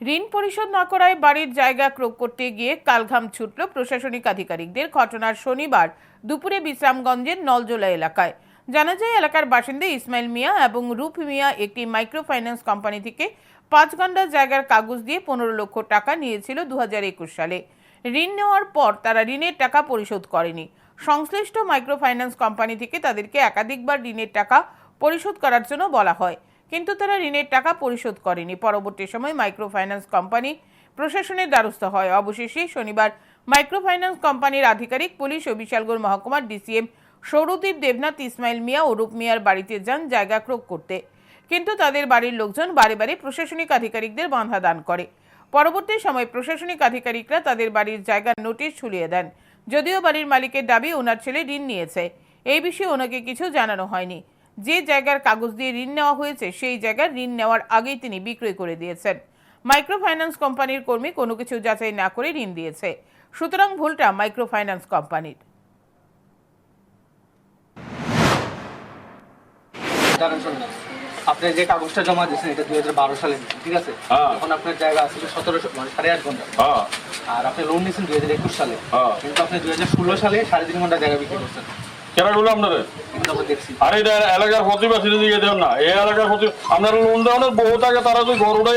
ঋণ পরিশোধ না করায় বাড়ির জায়গা ক্রোক করতে গিয়ে কালঘাম ছুটল প্রশাসনিক আধিকারিকদের। ঘটনার শনিবার দুপুরে বিশ্রামগঞ্জের নলজোলা এলাকায়। জানা যায়, এলাকার বাসিন্দা ইসমাইল মিয়া এবং রূপ মিয়া একটি মাইক্রো ফাইন্যান্স কোম্পানি থেকে পাঁচ ঘণ্টা জায়গার কাগজ দিয়ে পনেরো লক্ষ টাকা নিয়েছিল দু হাজার একুশ সালে। ঋণ নেওয়ার পর তারা ঋণের টাকা পরিশোধ করেনি। সংশ্লিষ্ট মাইক্রো ফাইন্যান্স কোম্পানি থেকে তাদেরকে একাধিকবার ঋণের টাকা পরিশোধ করার জন্য বলা হয়। কিন্তু তারা ঋণের টাকা পরিশোধ করেনি। পরবর্তী সময় মাইক্রো ফাইন্যান্স কোম্পানি প্রশাসনের দ্বারস্থ হয়। অবশেষে শনিবার মাইক্রো ফাইন্যান্স কোম্পানির আধিকারিক, পুলিশ ও বিশালগড় মহকুমার ডিসিএম সৌরদীপ দেবনাথ, ইসমাইল মিয়া ও রূপ মিয়ার বাড়িতে যান জায়গা ক্রোক করতে। কিন্তু তাদের বাড়ির লোকজন বারে বারে প্রশাসনিক আধিকারিকদের বাধা দান করে। পরবর্তী সময় প্রশাসনিক আধিকারিকরা তাদের বাড়ির জায়গার নোটিশ ঝুলিয়ে দেন। যদিও বাড়ির মালিকের দাবি, ওনার ছেলে ঋণ নিয়েছে। এই বিষয়ে ওনাকে কিছু জানানো হয়নি। যে জায়গার কাগজ দিয়ে ঋণ নেওয়া হয়েছে সেই জায়গার ঋণ নেওয়ার আগেই তিনি বিক্রয় করে দিয়েছেন। মাইক্রো ফাইন্যান্স কোম্পানির কর্মী কোনো কিছু যাচাই না করে ঋণ দিয়েছে। সুতরাং ভুলটা মাইক্রো ফাইন্যান্স কোম্পানির। আপনি যে কাগজটা জমা দিয়েছেন এটা দুই হাজার বারো সালে ঠিক আছে? হ্যাঁ। এখন আপনার জায়গা আছে সতেরোশো মানে সাড়ে আট ঘণ্টা। হ্যাঁ। আর আপনি লোন নিয়েছেন দুই হাজার একুশ সালে। হ্যাঁ। কিন্তু আপনি দুই হাজার ষোলো সালে সাড়ে তিন ঘণ্টা জায়গা বিক্রি করছেন। কেনগুলো আপনাদের আরে এটা এলাকার প্রতিবাসী দিকে দেন না। এই এলাকার প্রতি আপনারা লোন দেওয়ানোর বহু থাকে তারা তো ঘর উঠে